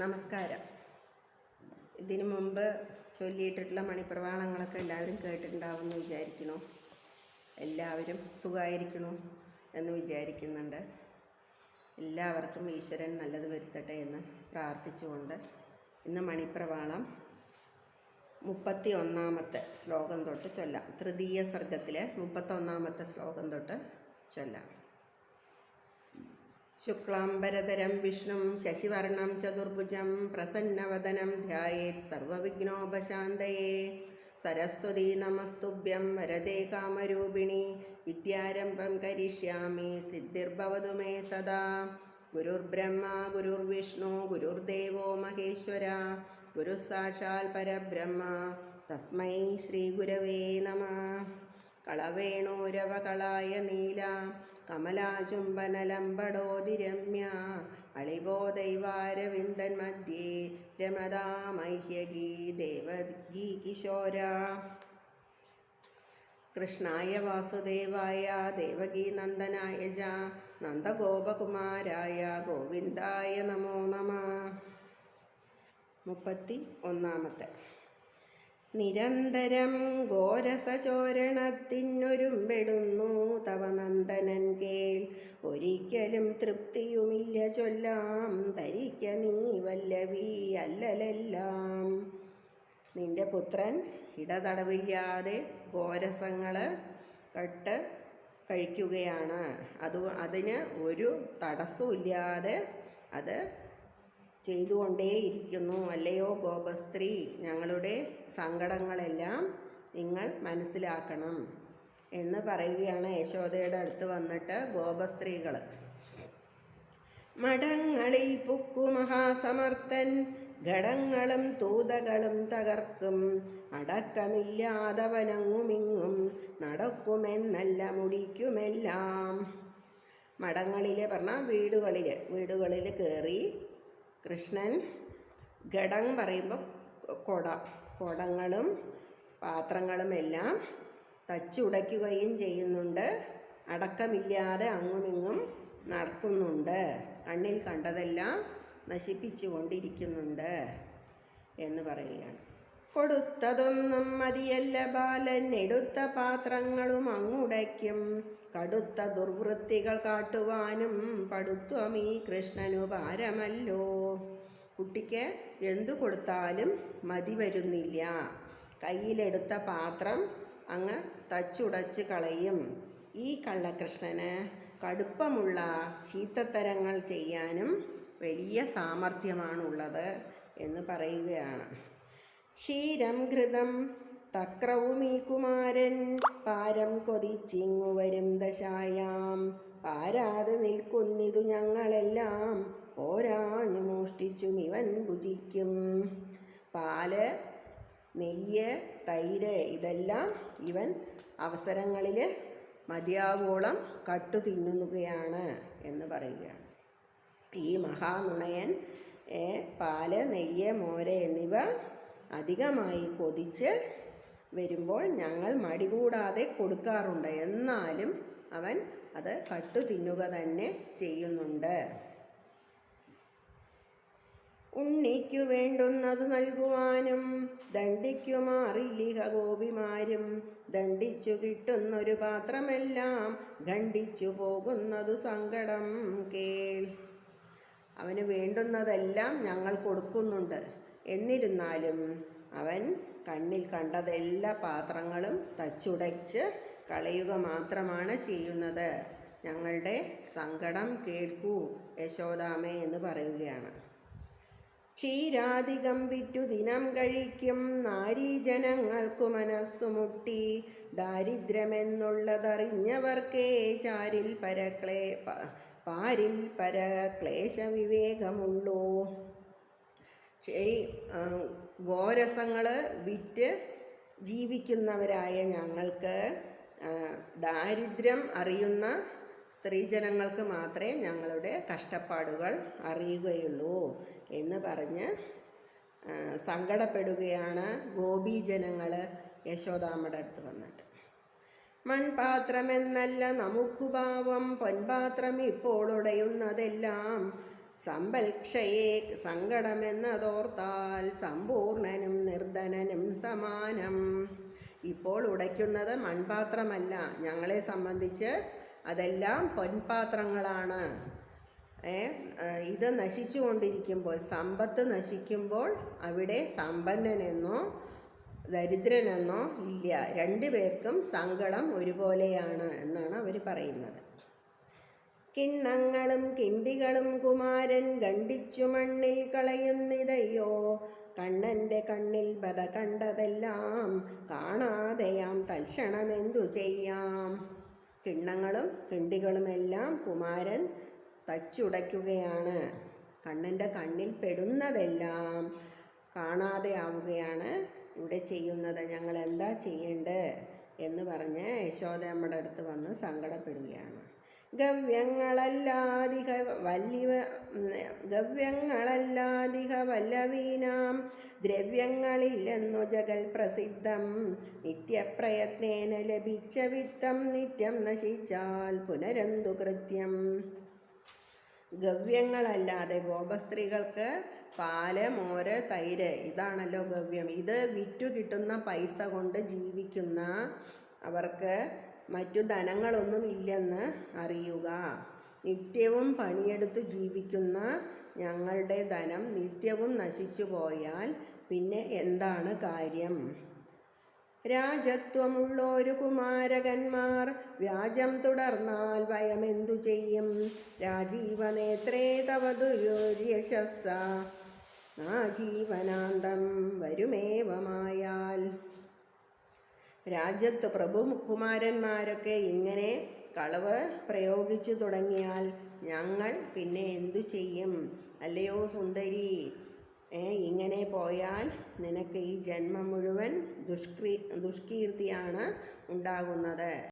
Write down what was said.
നമസ്കാരം. ഇതിനു മുമ്പ് ചൊല്ലിയിട്ടുള്ള മണിപ്രവാളങ്ങളൊക്കെ എല്ലാവരും കേട്ടിട്ടുണ്ടാവുമെന്ന് വിചാരിക്കണു എല്ലാവരും സുഖമായിരിക്കണു എന്ന് വിചാരിക്കുന്നുണ്ട്. എല്ലാവർക്കും ഈശ്വരൻ നല്ലത് വരുത്തട്ടെ എന്ന് പ്രാർത്ഥിച്ചുകൊണ്ട് ഇന്ന് മണിപ്രവാളം മുപ്പത്തി ഒന്നാമത്തെ ശ്ലോകം തൊട്ട് ചൊല്ലാം. തൃതീയ സർഗത്തിലെ മുപ്പത്തൊന്നാമത്തെ ശ്ലോകം തൊട്ട് ചൊല്ലാം. ശുക്ലാംബരധരം വിഷ്ണു ശശിവർണം ചതുർഭുജം പ്രസന്നവദനം ധ്യായേത് സർവവിഘ്നോപശാന്തയേ സരസ്വതി നമസ്തുഭ്യം വരദേ കാമരൂപിണി വിദ്യാരംഭം കരിഷ്യാമി സിദ്ധിർഭവതു മേ സദാ ഗുരുർബ്രഹ്മ ഗുരുർവിഷ്ണു ഗുരുർദേവോ മഹേശ്വര ഗുരുസാക്ഷാൽ പരബ്രഹ്മ തസ്മൈ ശ്രീഗുരവേ നമ കളവേണൂരവകളായ നീല കമലാചുംബനലംബടോതിരമ്യ അളിവോ ദൈവാരവിന്ദൻ മധ്യേ രമതാ മഹ്യഗീ ദേവഗീ കിശോര. കൃഷ്ണായ വാസുദേവായ ദേവകീ നന്ദനായ ജ നന്ദഗോപകുമാരായ ഗോവിന്ദായ നമോ നമ. മുപ്പത്തി ഒന്നാമത്തെ. നിരന്തരം ഘോരസചോരണത്തിനൊരുമ്പെടുന്നു തവ നന്ദനൻ കേൾ. ഒരിക്കലും തൃപ്തിയുമില്ല ചൊല്ലാം ധരിക്ക നീ വല്ലവി അല്ലലെല്ലാം. നിന്റെ പുത്രൻ ഇടതടവില്ലാതെ ഘോരസങ്ങൾ കട്ട് കഴിക്കുകയാണ്. അത് അതിന് ഒരു തടസ്സമില്ലാതെ അത് ചെയ്തുകൊണ്ടേയിരിക്കുന്നു. അല്ലയോ ഗോപസ്ത്രീ ഞങ്ങളുടെ സങ്കടങ്ങളെല്ലാം നിങ്ങൾ മനസ്സിലാക്കണം എന്ന് പറയുകയാണ് യശോദയുടെ അടുത്ത് വന്നിട്ട് ഗോപസ്ത്രീകൾ മഠങ്ങളിൽ പുക്കു മഹാസമർത്ഥൻ ഘടങ്ങളും തൂതകളും തകർക്കും. അടക്കമില്ലാതവനങ്ങുമിങ്ങും നടക്കുമെന്നല്ല മുടിക്കുമെല്ലാം. മഠങ്ങളിലെ പറഞ്ഞാൽ വീടുകളിൽ വീടുകളിൽ കയറി കൃഷ്ണൻ ഘടം പറയുമ്പോൾ കൊട കുടങ്ങളും പാത്രങ്ങളുമെല്ലാം തച്ചുടയ്ക്കുകയും ചെയ്യുന്നുണ്ട്. അടക്കമില്ലാതെ അങ്ങുമിങ്ങും നടക്കുന്നുണ്ട്. കണ്ണിൽ കണ്ടതെല്ലാം നശിപ്പിച്ചു കൊണ്ടിരിക്കുന്നുണ്ട് എന്ന് പറയുകയാണ്. കൊടുത്തതൊന്നും മതിയല്ല ബാലൻ. എടുത്ത പാത്രങ്ങളും അങ്ങുടയ്ക്കും. കടുത്ത ദുർവൃത്തികൾ കാട്ടുവാനും പടുത്വമീ കൃഷ്ണനു ഭാരമല്ലോ. കുട്ടിക്ക് എന്തു കൊടുത്താലും മതി വരുന്നില്ല. കയ്യിലെടുത്ത പാത്രം അങ്ങ് തച്ചുടച്ച് കളയും. ഈ കള്ളകൃഷ്ണന് കടുപ്പമുള്ള ചീത്തത്തരങ്ങൾ ചെയ്യാനും വലിയ സാമർഥ്യമാണുള്ളത് എന്ന് പറയുകയാണ്. ക്ഷീരം ഘൃതം തക്രവുമീ കുമാരൻ. പാരം കൊതിച്ചിങ്ങു വരും ദശായാം. പാരാതെ നിൽക്കുന്നിതു ഞങ്ങളെല്ലാം. പോരാഞ്ഞു മോഷ്ടിച്ചും ഇവൻ ഭുജിക്കും. പാൽ നെയ്യ് തൈര് ഇതെല്ലാം ഇവൻ അവസരങ്ങളിൽ മതിയാവോളം കട്ടു തിന്നുകയാണ് എന്ന് പറയുകയാണ്. ഈ മഹാനുണയൻ പാൽ നെയ്യ് മോര് എന്നിവ അധികമായി കൊതിച്ച് വരുമ്പോൾ ഞങ്ങൾ മടി കൂടാതെ കൊടുക്കാറുണ്ട്. എന്നാലും അവൻ അത് കട്ടു തിന്നുക തന്നെ ചെയ്യുന്നുണ്ട്. ഉണ്ണിക്കു വേണ്ടുന്നത് നൽകുവാനും ദണ്ഡിക്കുമാറില്ലിഹ ഗോപിമാരും. ദണ്ഡിച്ചു കിട്ടുന്നൊരു പാത്രമെല്ലാം ഖണ്ഡിച്ചു പോകുന്നതു സങ്കടം കേൾ. അവന് വേണ്ടുന്നതെല്ലാം ഞങ്ങൾ കൊടുക്കുന്നുണ്ട്. എന്നിരുന്നാലും അവൻ കണ്ണിൽ കണ്ടതെല്ലാ പാത്രങ്ങളും തച്ചുടച്ച് കളയുക മാത്രമാണ് ചെയ്യുന്നത്. ഞങ്ങളുടെ സങ്കടം കേൾക്കൂ യശോദാമേ എന്ന് പറയുകയാണ്. ക്ഷീരാധികം വിറ്റു ദിനം കഴിക്കും നാരീജനങ്ങൾക്കു മനസ്സുമുട്ടി ദാരിദ്ര്യമെന്നുള്ളതറിഞ്ഞവർക്കേ ചാരിൽ പരക്ലേ പാരിൽ പരക്ലേശ വിവേകമുള്ളൂ ഈ ഗോരസങ്ങൾ വിറ്റ് ജീവിക്കുന്നവരായ ഞങ്ങൾക്ക് ദാരിദ്ര്യം അറിയുന്ന സ്ത്രീജനങ്ങൾക്ക് മാത്രമേ ഞങ്ങളുടെ കഷ്ടപ്പാടുകൾ അറിയുകയുള്ളൂ എന്ന് പറഞ്ഞ് സങ്കടപ്പെടുകയാണ് ഗോപീജനങ്ങൾ യശോദാമ്മയുടെ അടുത്ത് വന്നിട്ട്. മൺപാത്രമെന്നല്ല നമുക്കു പൊൻപാത്രം ഇപ്പോൾ ഉടയുന്നതെല്ലാം സമ്പൽക്ഷയെ സങ്കടമെന്നതോർത്താൽ സമ്പൂർണനും നിർധനനും സമാനം. ഇപ്പോൾ ഉടയ്ക്കുന്നത് മൺപാത്രമല്ല. ഞങ്ങളെ സംബന്ധിച്ച് അതെല്ലാം പൊൻപാത്രങ്ങളാണ്. ഇത് നശിച്ചുകൊണ്ടിരിക്കുമ്പോൾ സമ്പത്ത് നശിക്കുമ്പോൾ അവിടെ സമ്പന്നനെന്നോ ദരിദ്രനെന്നോ ഇല്ല. രണ്ടു പേർക്കും സങ്കടം ഒരുപോലെയാണ് എന്നാണ് അവർ പറയുന്നത്. കിണ്ണങ്ങളും കിണ്ടികളും കുമാരൻ ഖണ്ഡിച്ചു മണ്ണിൽ കളയുന്നിതയ്യോ? കണ്ണന്റെ കണ്ണിൽ ബത കണ്ടതെല്ലാം കാണാതെയാം തൽക്ഷണമെന്തു ചെയ്യാം? കിണ്ണങ്ങളും കിണ്ടികളുമെല്ലാം കുമാരൻ തച്ചുടയ്ക്കുകയാണ്. കണ്ണന്റെ കണ്ണിൽ പെടുന്നതെല്ലാം കാണാതെ ആവുകയാണ് ഇവിടെ ചെയ്യുന്നത് ഞങ്ങൾ എന്താ ചെയ്യേണ്ടത്? എന്ന് പറഞ്ഞ് യശോദ നമ്മുടെ അടുത്ത് വന്ന് സങ്കടപ്പെടുകയാണ്. ഗവ്യങ്ങളല്ലാധിക വല്ലിവ ഗവ്യങ്ങളല്ലാധിക വല്ലവീനാം ദ്രവ്യങ്ങളില്ലെന്നു ജഗൽ പ്രസിദ്ധം. നിത്യപ്രയത്നേന ലഭിച്ച വിത്തം നിത്യം നശിച്ചാൽ പുനരന്തു കൃത്യം? ഗവ്യങ്ങളല്ലാതെ ഗോപസ്ത്രീകൾക്ക് പാൽ മോര് തൈര് ഇതാണല്ലോ ഗവ്യം. ഇത് വിറ്റു കിട്ടുന്ന പൈസ കൊണ്ട് ജീവിക്കുന്ന അവർക്ക് മറ്റു ധനങ്ങളൊന്നും ഇല്ലെന്ന് അറിയുക. നിത്യവും പണിയെടുത്ത് ജീവിക്കുന്ന ഞങ്ങളുടെ ധനം നിത്യവും നശിച്ചു പോയാൽ പിന്നെ എന്താണ് കാര്യം? രാജത്വമുള്ളൊരു കുമാരകന്മാർ വ്യാജം തുടർന്നാൽ ഭയമെന്തു ചെയ്യും? രാജീവനേത്രേ തവ ദുര്യശസ്സ. ആ ജീവനാന്തം വരുമേവമായാൽ. രാജ്യത്ത് പ്രഭു കുമാരന്മാരൊക്കെ ഇങ്ങനെ കളവ് പ്രയോഗിച്ചു തുടങ്ങിയാൽ ഞങ്ങൾ പിന്നെ എന്തു ചെയ്യും? അല്ലയോ സുന്ദരി? ഇങ്ങനെ പോയാൽ നിനക്ക് ഈ ജന്മം മുഴുവൻ ദുഷ്കീ ദുഷ്കീർത്തിയാണ് ഉണ്ടാകുന്നത്.